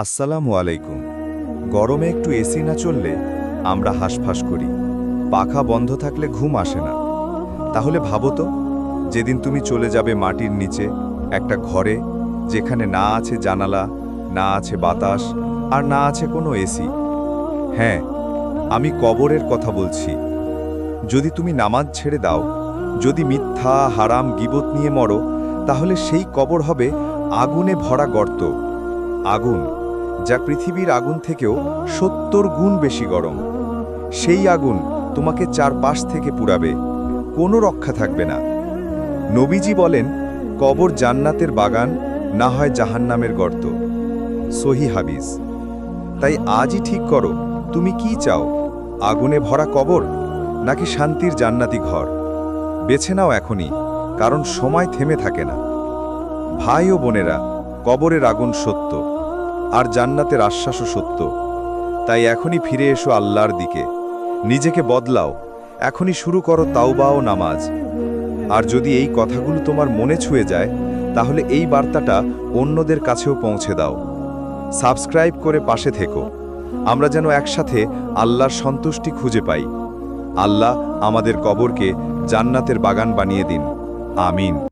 আসসালামু আলাইকুম। গরমে একটু এসি না চললে আমরা হাঁসফাঁস করি। পাখা বন্ধ থাকলে ঘুম আসে না। তাহলে ভাবো তো, যেদিন তুমি চলে যাবে মাটির নিচে, একটা ঘরে, যেখানে না আছে জানালা, না আছে বাতাস, আর না আছে কোনো এসি। হ্যাঁ আমি কবরের কথা বলছি। যদি তুমি নামাজ ছেড়ে দাও, যদি মিথ্যা, হারাম, গিবত নিয়ে মরো, তাহলে সেই কবর হবে আগুনে ভরা গর্ত। আগুন। যা পৃথিবীর আগুন থেকেও সত্তর গুণ বেশি গরম। সেই আগুন তোমাকে চারপাশ থেকে পুরাবে কোনো রক্ষা থাকবে না। নবীজি বলেন, কবর জান্নাতের বাগান, না হয় জাহান্নামের গর্ত। সহি হাবিস তাই আজই ঠিক করো, তুমি কি চাও, আগুনে ভরা কবর, নাকি শান্তির জান্নাতি ঘর? বেছে নাও এখনই, কারণ সময় থেমে থাকে না। ভাই ও বোনেরা, কবরের আগুন সত্য। আর জান্নাতের আশ্বাসও সত্য। তাই এখনই ফিরে এসো আল্লাহর দিকে। নিজেকে বদলাও। এখনই শুরু করো তাওবা ও নামাজ। আর যদি এই কথাগুলো তোমার মনে ছুঁয়ে যায়, তাহলে এই বার্তাটা অন্যদের কাছেও পৌঁছে দাও। সাবস্ক্রাইব করে পাশে থেকো। আমরা যেন একসাথে আল্লাহর সন্তুষ্টি খুঁজে পাই। আল্লাহ আমাদের কবরকে জান্নাতের বাগান বানিয়ে দিন। আমিন।